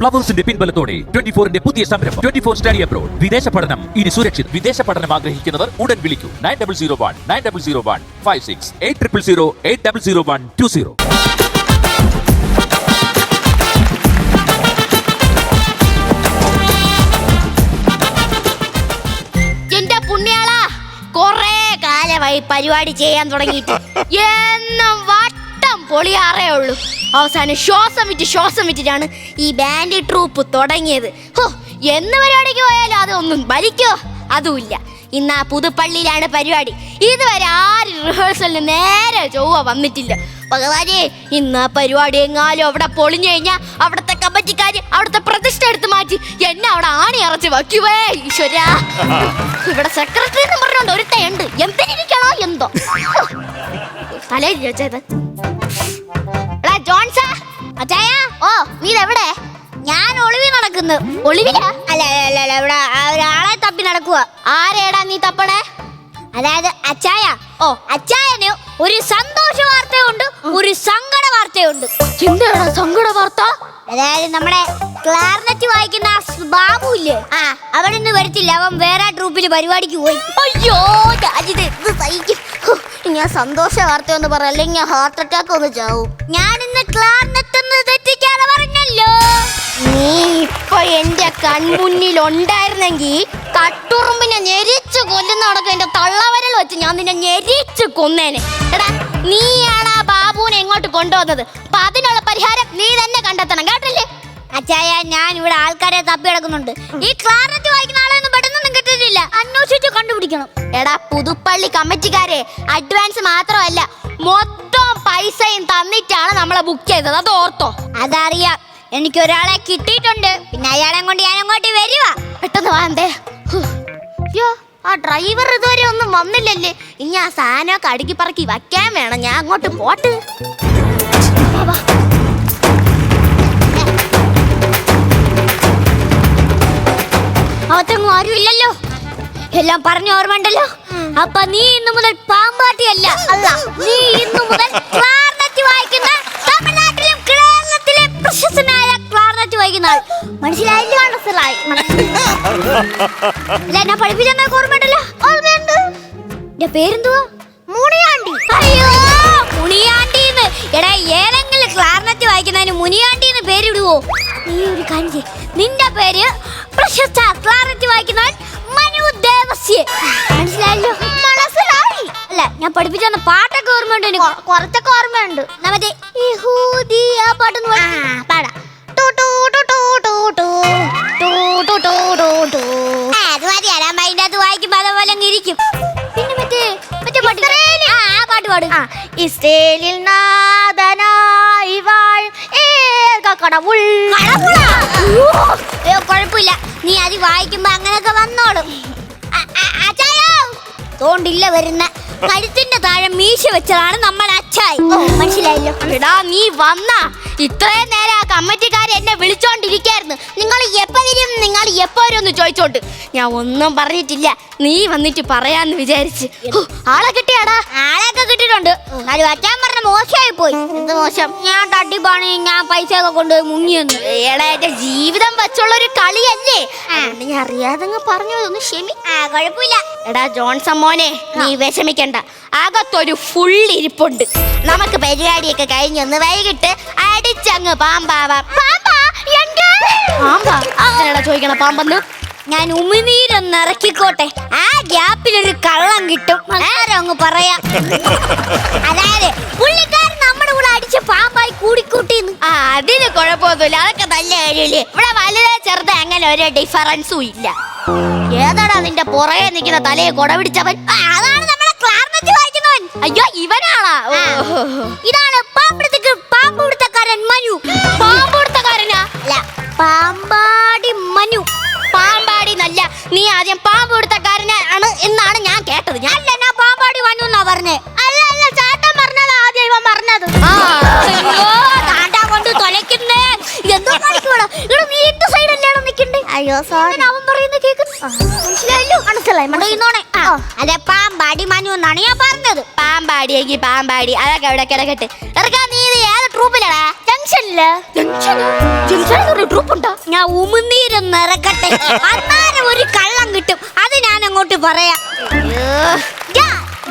പ്ലവേഴ്സിന്റെ പിൻബലത്തോടെ twenty ഫോറിന്റെ പുതിയ സംരംഭം. Twenty four study abroad. വിദേശ പഠനം. ഇനി സുരക്ഷിത്. വിദേശ പഠനം ആഗ്രഹിക്കുന്നവർ ഉടൻ വിളിക്കൂ. Nine double zero one nine double zero one five six eight triple zero eight double zero one two zero. പരിപാടി ചെയ്യാൻ തുടങ്ങിയിട്ട്. എന്നും വട്ടം പൊളിയാറേ ഉള്ളൂ. അവസാനം ശ്വാസം വിറ്റ് ശ്വാസം വിറ്റിട്ടാണ് ഈ ബാൻഡി ട്രൂപ്പ് തുടങ്ങിയത്. ഹോ എന്ന് പരിപാടിക്ക് പോയാലും അതൊന്നും ഭരിക്കോ? അതുമില്ല. ഇന്ന് ആ പുതുപ്പള്ളിയിലാണ് പരിപാടി. ഇതുവരെ ആരും റിഹേഴ്സലിന് നേരെ ചൊവ്വ വന്നിട്ടില്ല. ഭഗവാനെ ഇന്ന് ആ പരിപാടി എങ്ങാലും അവിടെ പൊളിഞ്ഞു കഴിഞ്ഞാൽ അവിടുത്തെ കമ്മിറ്റിക്കാര് അവിടുത്തെ പ്രതിഷ്ഠ എടുത്ത് മാറ്റി എന്നെ അവിടെ ആണി അറച്ച് വയ്ക്കുവേ ഈശ്വരാ. ഇവിടെ സെക്രട്ടറി എന്ന് പറഞ്ഞോണ്ട് ഒരുത്തയുണ്ട്. എന്തിനിരിക്കണോ എന്തോ? തലേ ചോദിച്ചത് ഓ നീ എവിടെ ഞാൻ ഒളിവി നടക്കുന്നു. ഒളിവില അല്ല അല്ല, അല്ല ഇവിടെ ഒരാളെ തപ്പി നടക്കുക. ആരേടാ നീ തപ്പണേ? അതായത് അച്ചായ. ഓ അച്ചായന് ഒരു സന്തോഷ വാർത്തയുണ്ട് ഒരു സങ്കട വാർത്തയുണ്ട്. എന്താണ് സങ്കട വാർത്ത? അതായത് നമ്മുടെ ക്ലാർനെറ്റ് വായിക്കുന്ന ബാബു ഇല്ലേ ആ അവൻ ഇന്ന് വരത്തില്ല. അവൻ വേറെ ട്രൂപ്പിൽ പരിപാടിക്ക് പോയി. അയ്യോ രാജിത് ഇത് സഹിക്കും. ഞാൻ സന്തോഷ വാർത്ത ഒന്ന് പറ അല്ലെങ്കിൽ ഹാർട്ട് അറ്റാക്ക് ഒന്ന് ചാവും. ഞാൻ ഇന്ന് ക്ലാർനെറ്റ് ഒന്ന് തെറ്റിക്കാതെ പറഞ്ഞല്ലോ. നീ ഇപ്പൊ എന്റെ കൺമുന്നിൽ ഉണ്ടായിരുന്നെങ്കിൽ കട്ടുറുമ്പിനെ ഞെരിച്ച് കൊല്ലുന്ന കണക്ക് എന്റെ തള്ളവരൽ വെച്ച് ഞാൻ നിന്നെ ഞെരിച്ച് കൊന്നേനെ. എടാ നീയാണ് ആ ബാബുവിനെ എങ്ങോട്ട് കൊണ്ടുവന്നത്. അപ്പൊ അതിനുള്ള പരിഹാരം നീ തന്നെ കണ്ടെത്തണം. കേട്ടില്ലേ? അച്ചായ ഞാൻ ഇവിടെ ആൾക്കാരെ തപ്പി കിടക്കുന്നുണ്ട്. ഈ ക്ലാരറ്റ് വായിക്കുന്ന ആളൊന്നും പെട്ടെന്നൊന്നും കിട്ടിയിട്ടില്ല. അന്വേഷിച്ച് കണ്ടുപിടിക്കണം. എടാ പുതുപ്പള്ളി കമ്മിറ്റിക്കാരെ അഡ്വാൻസ് മാത്രമല്ല മൊത്തം പൈസയും തന്നിട്ടാണ് നമ്മളെ ബുക്ക് ചെയ്തത്. അത് ഓർത്തോ? അതറിയാം. എനിക്ക് ഒരാളെ കിട്ടിയിട്ടുണ്ട്. പിന്നെ അയാളെ കൊണ്ട് ഞാൻ അങ്ങോട്ട് വരുക പെട്ടെന്ന് വാന്തേ അയ്യോ ആ ഡ്രൈവർ ഇതുവരെ ഒന്നും വന്നില്ലല്ലേ. ഇനി ആ സാധനമൊക്കെ അടുക്കി പറക്കി വയ്ക്കാൻ വേണം. ഞാൻ അങ്ങോട്ട് പോട്ട്. ആരും ഇല്ലല്ലോ എല്ലാം പറഞ്ഞു ഓർമ്മണ്ടല്ലോ അപ്പൊ നീ ഇന്നു മുതൽ പാമ്പാട്ടി അല്ല. അല്ല നീ ഇന്നു മുതൽ ക്ലാർനെറ്റ് വായിക്കുന്ന തമിഴ്നാട്ടിലും കേരളത്തിലെ പ്രശസ്തനായ ക്ലാർനെറ്റ് വായിക്കുന്ന ആൾ മനസ്സിലായില്ല മനസ്സിലായി? അല്ല എന്നെ പഠിപ്പിച്ചെന്ന ഓർമ്മയുണ്ടല്ലോ? ഓർമ്മയുണ്ട്. എന്റെ പേരെന്തുവാ? മുണിയാണ്ടി അയ്യോ മുണിയാണ്ടിന്ന് എടാ ഏതെങ്കിലും ക്ലാർനെറ്റ് വായിക്കുന്നതിന് മുനിയാണ്ടി എന്ന് പേരിടുവോ? നീ ഒരു കാര്യം ചെയ്യ. നിന്റെ പേര് പ്രശസ്ത ക്ലാരിറ്റി വായിക്കുന്നവൻ മനു ദേവസ്യ. മനസ്സിലായല്ലോ? മനസ്സിലായി. അല്ല ഞാൻ പഠിപ്പിച്ചു തന്ന പാട്ടൊക്കെ ഓർമ്മയുണ്ട് എനിക്ക്. കുറച്ചൊക്കെ ഓർമ്മയുണ്ട്. മറ്റേ യഹൂദി ആ പാട്ടൊന്ന് പാടാം. ടു ടു ടു ടു ടു ടു. ടു ടു ടു ടു ടു. ആ, അത് മതി അതാകുമ്പോ അതിന്റെ അത് വായിക്കുമ്പോ അതേപോലെ അങ്ങ് ഇരിക്കും. പിന്നെ മറ്റേ മറ്റേ പാട്ട്. ആ പാട്ട് പാടും. ഇസ്രേലിൽ നാ ഏക കടവുൾ? അയ്യോ കുഴപ്പമില്ല. നീ അത് വായിക്കുമ്പോ അങ്ങനെയൊക്കെ വന്നോളും. തോണ്ടില്ല വരുന്ന. കഴുത്തിന്റെ താഴെ മീശ വെച്ചതാണ് നമ്മൾ അച്ചായി. മനസ്സിലായല്ലോ. എടാ നീ വന്ന. ഇത്രയും നേരം ആ കമ്മിറ്റിക്കാർ എന്നെ വിളിച്ചോണ്ടിരിക്കായിരുന്നു. നിങ്ങൾ എപ്പോ വരും? നിങ്ങൾ എപ്പോ വരും എന്ന് ചോദിച്ചോണ്ട്. ഞാൻ ഒന്നും പറഞ്ഞിട്ടില്ല. നീ വന്നിട്ട് പറയാന്ന് വിചാരിച്ച്. ഹോ, ആളെ കിട്ടിയാടാ. ആളെയൊക്കെ കിട്ടിയിട്ടുണ്ട്. വറ്റാൻ പറഞ്ഞ മോശമായി പോയി. എന്ത് മോശം? ഞാൻ തട്ടിപ്പാണ് ഞാൻ പൈസ ഒക്കെ കൊണ്ടുപോയി മുങ്ങിയെന്ന് എടാ എന്റെ ജീവിതം വെച്ചുള്ള ഒരു കളിയല്ലേ അതുകൊണ്ട് ഞാൻ അറിയാതെ അങ്ങ് പറഞ്ഞു ഒന്ന് ക്ഷമി. ആ കുഴപ്പമില്ല. എടാ ജോൺസൺ മോനെ നീ വിഷമിക്കണ്ട. അകത്തൊരു ഫുൾ ഇരിപ്പുണ്ട്. നമുക്ക് പരിപാടിയൊക്കെ കഴിഞ്ഞൊന്ന് വൈകിട്ട് അടിച്ചങ്ങ് പാമ്പാവാം പാമ്പാ പാമ്പാ? അതിനടാ ചോദിക്കണ പാമ്പെന്ന്? ഞാൻ ഉമിനീരൊന്ന് ഇറക്കിക്കോട്ടെ. ആ ഗ്യാപ്പിൽ ഒരു കള്ളം കിട്ടും. ആരും അങ്ങ് പറയാം. അതായത് പുള്ളിക്കാരൻ നമ്മുടെ കൂടെ അടിച്ച പാമ്പായി കൂടിക്കൂട്ടിന്ന്. ആ അതിന് കുഴപ്പമൊന്നുമില്ല. അതൊക്കെ നല്ല കാര്യമില്ലേ? ഇവിടെ വലുത് ചെറുത് അങ്ങനെ ഒരു ഡിഫറൻസും ഇല്ല. ഏതാടാ നിന്റെ പുറകെ നിൽക്കുന്ന തലയെ കൊടപിടിച്ചവൻ? അതാണ് നമ്മളെ ക്ലാർനെറ്റ് വായിക്കുന്നവൻ. അയ്യോ ഇവനാളാ ഇതാണ് പാമ്പിടുത്തക്ക് നീ ആദ്യം പാമ്പ് പിടുത്തക്കാരനാണ് എന്നാണ് ഞാൻ കേട്ടത്. ഞാൻ അല്ല ഞാൻ പാമ്പാടി വന്നു എന്നാ പറഞ്ഞേ. അല്ല അല്ല ചേട്ടൻ പറഞ്ഞത് ആദ്യം ഇവൻ പറഞ്ഞത്. കൊണ്ട് തൊലക്കുന്നേ എന്തോ കാണിക്കൂടാ ഇവിടെ നീ എന്ത് സൈഡല്ലാണ് നിൽക്കണ്ടേ അയ്യോ സോറി അവൻ പറയുന്നത് കേൾക്കുന്നു മനസ്സിലായല്ലോ മനസ്സിലായി? മനസ്സിലായി അതെ പാമ്പാടി മനു എന്നാണ് ഞാൻ പറഞ്ഞത്. പാമ്പാടി എങ്കിൽ പാമ്പാടി. അതൊക്കെ അവിടെ കിടക്കട്ടെ. ഇറക്കാൻ നീ ഇത് ഏത് ട്രൂപ്പിലാടാ ജംഗ്ഷനിൽ ജംഗ്ഷനിൽ ട്രൂപ്പ് ഉണ്ടോ ഞാൻ ഉമിനീരും നിറക്കട്ടെ. അന്നേരം ഒരു കള്ളം കിട്ടും. അത് ഞാൻ അങ്ങോട്ട് പറയാം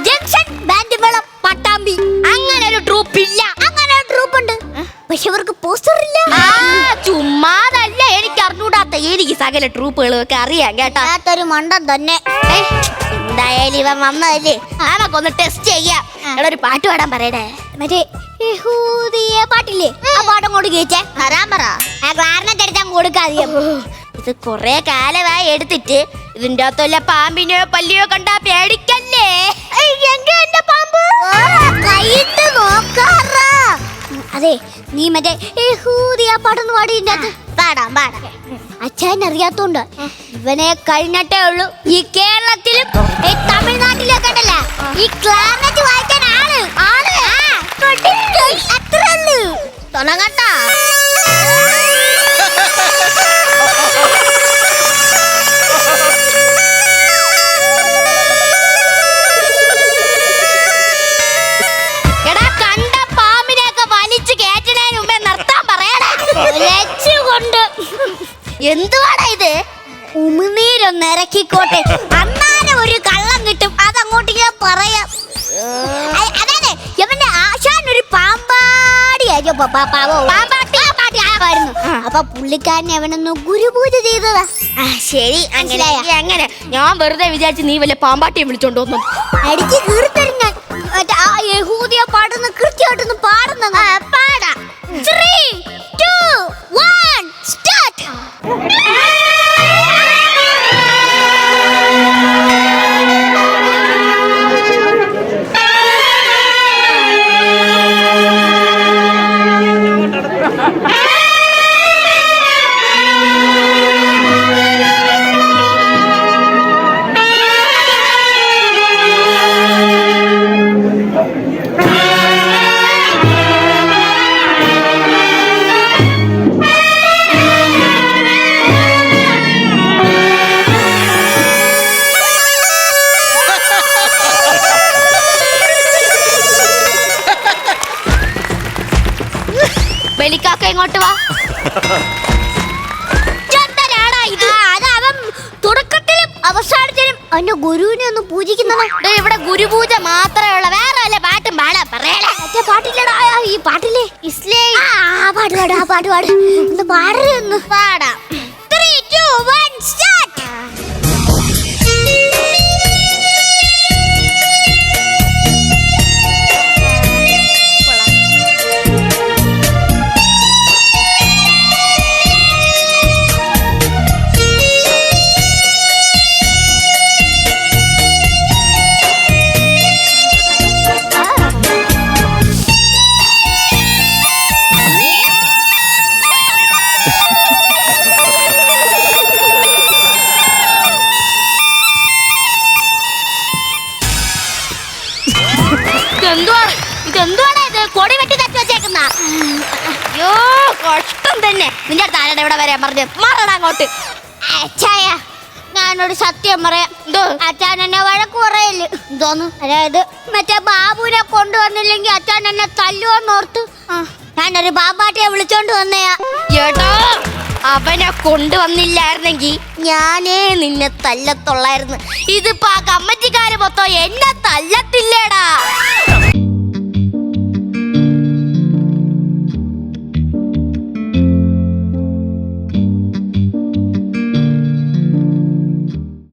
ജംഗ്ഷൻ ബാൻഡ് പട്ടാമ്പി. അങ്ങനെ ഒരു ട്രൂപ്പ് ഇല്ല അങ്ങനെ ഒരു ട്രൂപ്പ് ഉണ്ട് പക്ഷെ അവർക്ക് പോസ്റ്റർ ഇല്ല. ചുമ്മാതല്ല. എനിക്ക് അറിഞ്ഞൂടാത്ത എനിക്ക് സകല ട്രൂപ്പുകളും ഒക്കെ അറിയാം കേട്ടോ. ഒരു മണ്ടൻ തന്നെ. എന്തായാലും ഇവൻ വന്നതല്ലേ നമുക്കൊന്ന് ടെസ്റ്റ് ചെയ്യാം. എടാ ഒരു പാട്ട് പാടാൻ പറയടേ. മറ്റേ യഹൂദിയ പാട്ടില്ലേ? ആ പാട്ടും കൊണ്ട് കേച്ചേ വരാൻ പറ. ആ ക്ലാരിനെറ്റ് എടുത്താൽ കൊടുക്കാതെയും ഇത് കൊറേ കാലമായി എടുത്തിട്ട് ഇതിന്റെ അകത്തുള്ള പാമ്പിനെയോ പല്ലിയോ കണ്ടാ പേടിക്കല്ലേ? അതെ നീ മറ്റേ യഹൂദിയ പാട്ടൊന്ന് അത് പാടാം പാടാം. അച്ഛൻ അറിയാത്തോണ്ട്. ഇവനെ കഴിഞ്ഞിട്ടേ ഉള്ളൂ. ഈ കേരളത്തിലും ഈ തമിഴ്നാട്ടിലും കണ്ടല്ല ഈ ക്ലാരിനെറ്റ് വായിക്കാൻ ആൾ. ആൾ? അത്ര കൊണ്ട് എന്തുവാടാ ഇത്? ഉമിനീരൊന്ന് ഇറക്കിക്കോട്ടെ അന്നാലും ഒരു കള്ളം കിട്ടും. അതങ്ങോട്ട് ഞാൻ പറയാം. അതെ അതായത് ഇവന്റെ ആശാൻ ഒരു പാമ്പാടിയായിരുന്നു പ- പ- പാവോ. പാമ്പാട്ടി. ആയിരുന്നു അപ്പൊ പുള്ളിക്കാരനെ അവനൊന്ന് ഗുരുപൂജ ചെയ്തതാ. ശരി. അങ്ങനെ അങ്ങനെ. ഞാൻ വെറുതെ വിചാരിച്ചു നീ വല്ല പാമ്പാട്ടിയെ വിളിച്ചോണ്ട് വന്നു. അടിച്ച് കീർത്തരും ഞാൻ. മറ്റേ ആ യഹൂദിയ പാടുന്ന കൃത്യമായിട്ടൊന്ന് പാടുന്ന പാടാ. ത്രീ ടു ഇങ്ങോട്ട് വാ. ചന്ദ്രനാടാ ഇത്. അത് അവൻ തുടക്കത്തിലും അവസാനത്തിലും അവന്റെ ഗുരുവിനെ ഒന്ന് പൂജിക്കുന്നതാ. ഇവിടെ ഗുരുപൂജ മാത്രമേ ഉള്ള. വേറെ വല്ല പാട്ടും പാടാ പറയണേ മറ്റേ പാട്ടില്ലടാ. ആ, ഈ പാട്ടില്ലേ? ഇസ്ലേ. ആ ആ പാട്ട് പാട് ആ പാട്ട് പാട്. ഒന്ന് പാടരുന്ന് പാടാം. ത്രീ ടു വൺ സ്റ്റാർട്ട് നിന്റെ അടുത്ത് ആരാണ് ഇവിടെ വരാൻ പറഞ്ഞു മാറണം അങ്ങോട്ട്. അച്ഛായ ഞാനൊരു സത്യം പറയാം. അച്ഛൻ എന്നെ വഴക്ക് പറയൽ. എന്തോന്ന്? അതായത് മറ്റേ ബാബുവിനെ കൊണ്ടുവന്നില്ലെങ്കിൽ അച്ഛൻ എന്നെ തല്ലുവെന്നോർത്ത് ഞാനൊരു ബാബാട്ടിയെ വിളിച്ചോണ്ട് വന്നയാ. ഏട്ടാ അവനെ കൊണ്ടുവന്നില്ലായിരുന്നെങ്കിൽ ഞാനേ നിന്നെ തല്ലത്തുള്ളായിരുന്നു. ഇതിപ്പോ ആ കമ്മറ്റിക്കാര് മൊത്തം എന്നെ തല്ലത്തില്ലേടാ.